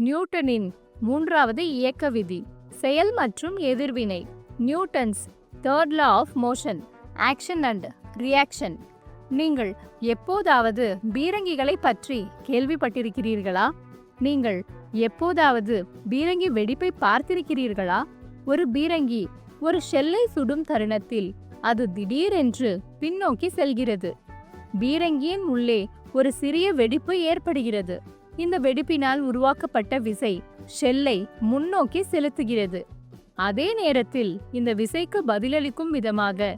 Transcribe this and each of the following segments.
நியூட்டனின் மூன்றாவது இயக்க விதி செயல் மற்றும் எதிர்வினை. Newton's third law of motion action and reaction நீங்கள் எப்போதாவது பீரங்கிகளை பற்றி கேள்விப்பட்டிருக்கிறீர்களா? நீங்கள் எப்போதாவது பீரங்கி வெடிப்பை பார்த்திருக்கிறீர்களா? ஒரு பீரங்கி ஒரு ஷெல்லை சுடும் தருணத்தில் அது திடீரென்று பின்னோக்கி செல்கிறது. பீரங்கியின் உள்ளே ஒரு சிறிய வெடிப்பு ஏற்படுகிறது. இந்த வெடிப்பினால் உருவாக்கப்பட்ட விசை ஷெல்லை முன்னோக்கி செலுத்துகிறது. அதே நேரத்தில் இந்த விசைக்கு பதிலளிக்கும் விதமாக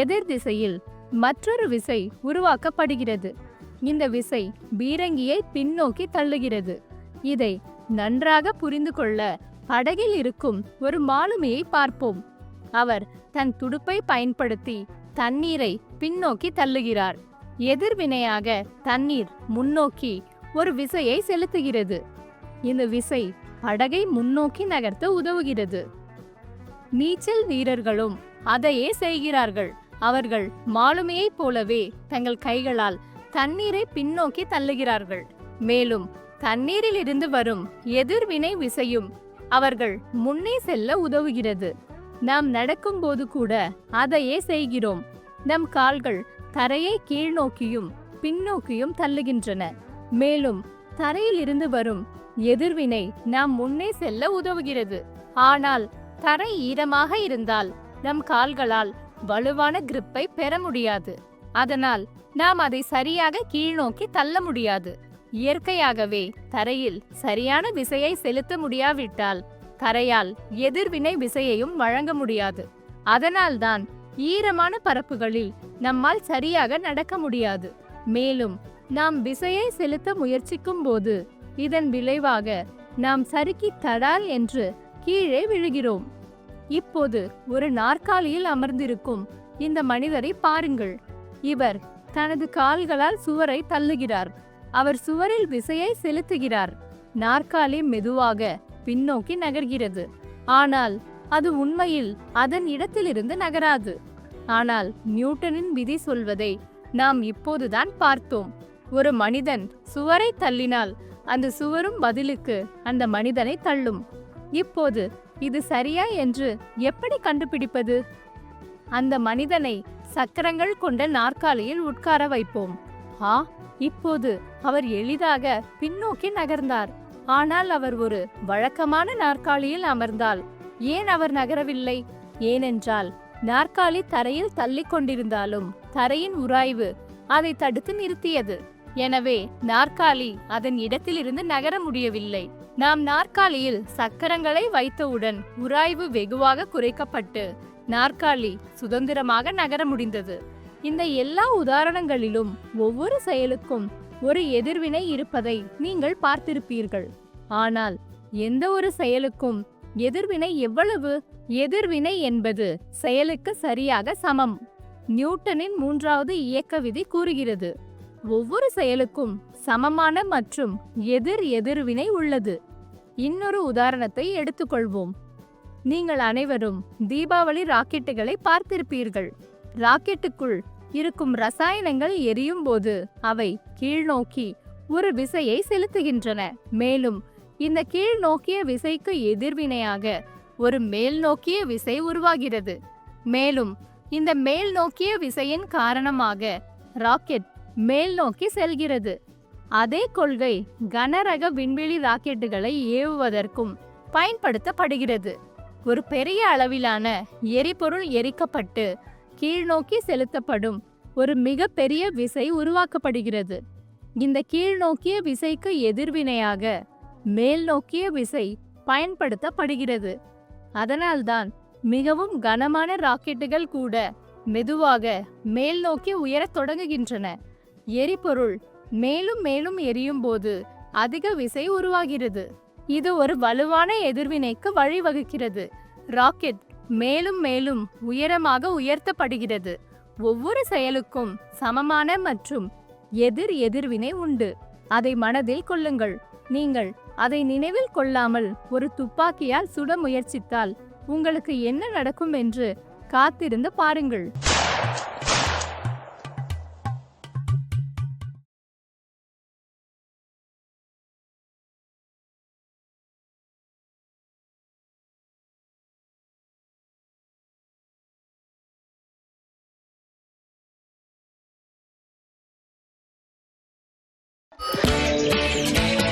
எதிர் திசையில் மற்றொரு விசை உருவாக்கப்படுகிறது. இந்த விசை பீரங்கியை பின்னோக்கி தள்ளுகிறது. இதை நன்றாக புரிந்து கொள்ள படகில் இருக்கும் ஒரு மாலுமியை பார்ப்போம். அவர் தன் துடுப்பை பயன்படுத்தி தண்ணீரை பின்னோக்கி தள்ளுகிறார். எதிர்வினையாக தண்ணீர் முன்னோக்கி ஒரு விசையை செலுத்துகிறது. இந்த விசை படகை முன்னோக்கி நகர்த்த உதவுகிறது. நீச்சல் வீரர்களும் அதையே செய்கிறார்கள். அவர்கள் மாலுமியைப் போலவே தங்கள் கைகளால் தண்ணீரை பின்னோக்கி தள்ளுகிறார்கள். மேலும் தண்ணீரில் இருந்து வரும் எதிர்வினை விசையும் அவர்கள் முன்னே செல்ல உதவுகிறது. நாம் நடக்கும்போது கூட அதையே செய்கிறோம். நம் கால்கள் தரையை கீழ்நோக்கியும் பின்னோக்கியும் தள்ளுகின்றன. மேலும் தரையில் இருந்து வரும் எதிர்வினை நாம் முன்னே செல்ல உதவுகிறது. ஆனால் தரை ஈரமாக இருந்தால் நம் கால்களால் வலுவான கிரிப்பை பெற முடியாது. அதனால் நாம் அதை சரியாக கீழ்நோக்கி தள்ள முடியாது. இயற்கையாகவே தரையில் சரியான விசையை செலுத்த முடியாவிட்டால் தரையால் எதிர்வினை விசையையும் வழங்க முடியாது. அதனால்தான் ஈரமான பரப்புகளில் நம்மால் சரியாக நடக்க முடியாது. மேலும் நாம் விசையை செலுத்த முயற்சிக்கும் போது இதன் விளைவாக நாம் சறுக்கி தடால் என்று கீழே விழுகிறோம். இப்போது ஒரு நாற்காலியில் அமர்ந்திருக்கும் இந்த மனிதரை பாருங்கள். இவர் தனது கால்களால் சுவரை தள்ளுகிறார். அவர் சுவரில் விசையை செலுத்துகிறார். நாற்காலி மெதுவாக பின்னோக்கி நகர்கிறது. ஆனால் அது உண்மையில் அதன் இடத்திலிருந்து நகராது. ஆனால் நியூட்டனின் விதி சொல்வதை நாம் இப்போதுதான் பார்த்தோம். ஒரு மனிதன் சுவரை தள்ளினால் அந்த சுவரும் பதிலுக்கு அந்த மனிதனை தள்ளும். இப்போது இது சரியா என்று எப்படி கண்டுபிடிப்பது? அந்த மனிதனை சக்கரங்கள் கொண்ட நாற்காலியில் உட்கார வைப்போம். ஆ இப்போது அவர் எளிதாக பின்னோக்கி நகர்ந்தார். ஆனால் அவர் ஒரு வழக்கமான நாற்காலியில் அமர்ந்தால் ஏன் அவர் நகரவில்லை? ஏனென்றால் நாற்காலி தரையில் தள்ளிக் கொண்டிருந்தாலும் தரையின் உராய்வு அதை தடுத்து நிறுத்தியது. எனவே நாற்காலி அதன் இடத்திலிருந்து நகர முடியவில்லை. நாம் நாற்காலியில் சக்கரங்களை வைத்தவுடன் உராய்வு வெகுவாக குறைக்கப்பட்டு நாற்காலி சுதந்திரமாக நகர முடிந்தது. இந்த எல்லா உதாரணங்களிலும் ஒவ்வொரு செயலுக்கும் ஒரு எதிர்வினை இருப்பதை நீங்கள் பார்த்திருப்பீர்கள். ஆனால் எந்த ஒரு செயலுக்கும் எதிர்வினை எவ்வளவு? எதிர்வினை என்பது செயலுக்கு சரியாக சமம். நியூட்டனின் மூன்றாவது இயக்க விதி கூறுகிறது. ஒவ்வொரு செயலுக்கும் சமமான மற்றும் எதிர் எதிர்வினை உள்ளது. இன்னொரு உதாரணத்தை எடுத்துக்கொள்வோம். நீங்கள் அனைவரும் தீபாவளி ராக்கெட்டுகளை பார்த்திருப்பீர்கள். ராக்கெட்டுக்குள் இருக்கும் ரசாயனங்கள் எரியும் போது அவை கீழ்நோக்கி ஒரு விசையை செலுத்துகின்றன. மேலும் இந்த கீழ்நோக்கிய விசைக்கு எதிர்வினையாக ஒரு மேல் நோக்கிய விசை உருவாகிறது. மேலும் இந்த மேல் நோக்கிய விசையின் காரணமாக ராக்கெட் மேல் நோக்கி செல்கிறது. அதே கொள்கை கனரக விண்வெளி ராக்கெட்டுகளை ஏவுவதற்கும் பயன்படுத்தப்படுகிறது. ஒரு பெரிய அளவிலான எரிபொருள் எரிக்கப்பட்டு கீழ்நோக்கி செலுத்தப்படும் ஒரு மிக பெரிய விசை உருவாக்கப்படுகிறது. இந்த கீழ்நோக்கிய விசைக்கு எதிர்வினையாக மேல் நோக்கிய விசை பயன்படுத்தப்படுகிறது. அதனால்தான் மிகவும் கனமான ராக்கெட்டுகள் கூட மெதுவாக மேல் நோக்கி உயரத் தொடங்குகின்றன. எரிபொருள் மேலும் மேலும் எரியும் போது அதிக விசை உருவாகிறது. இது ஒரு வலுவான எதிர்வினைக்கு வழிவகுக்கிறது. ராக்கெட் மேலும் மேலும் உயரமாக உயர்த்தப்படுகிறது. ஒவ்வொரு செயலுக்கும் சமமான மற்றும் எதிர் எதிர்வினை உண்டு. அதை மனதில் கொள்ளுங்கள். நீங்கள் அதை நினைவில் கொள்ளாமல் ஒரு துப்பாக்கியால் சுட முயற்சித்தால் உங்களுக்கு என்ன நடக்கும் என்று காத்திருந்து பாருங்கள். Música